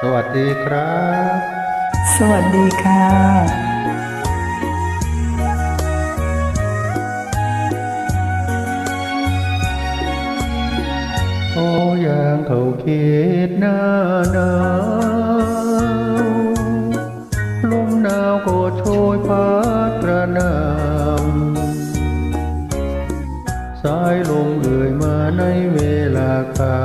สวัสดีครับ สวัสดีค่ะโอ้ยังเขาคิดหน้าหนาวลมหนาวก็โชยพัดกระหนำสายลมเอื่อยมาในเวลาค่จ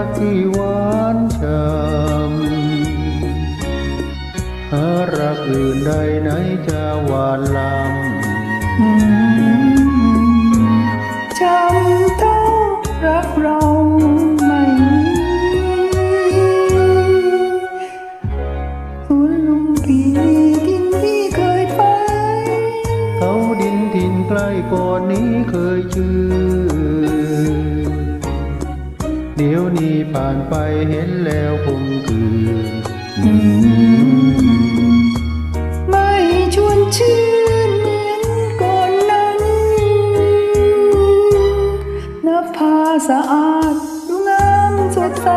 รักที่หวานช้ำหารักอื่นใดไหนจะหวานลำอืมจำเท่ารักเราไม่สวนลุมพีดินที่เคยไป เขาดินทินใกล้ก่อนนี้เคยชื่อ เดี๋ยวนี้ผ่านไปเห็นแล้วคงคือไม่ชวนชื่นเหมือนก่อนนั้นนภาสะอาดดูงามสดใส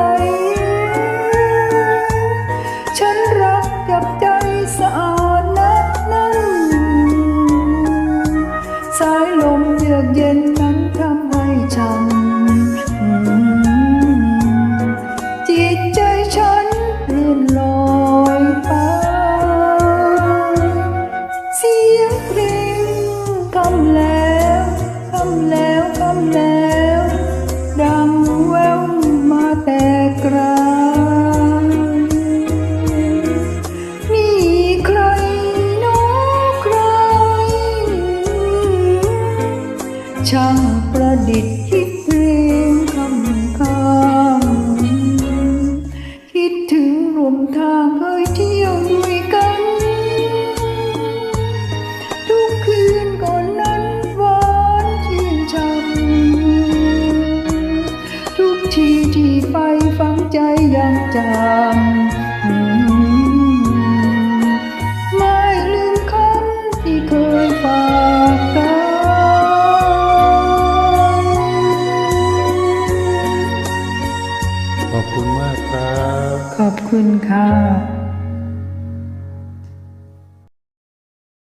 ช่างประดิษฐ์คิดเพลงคำค้างคิดถึงรวมทางเคยเที่ยวด้วยกัน ทุกคืนก่อนนั้นหวานชื่นช่ำทุกทีที่ไปฝังใจยังจำ ขอบคุณมากครับ ขอบคุณค่ะ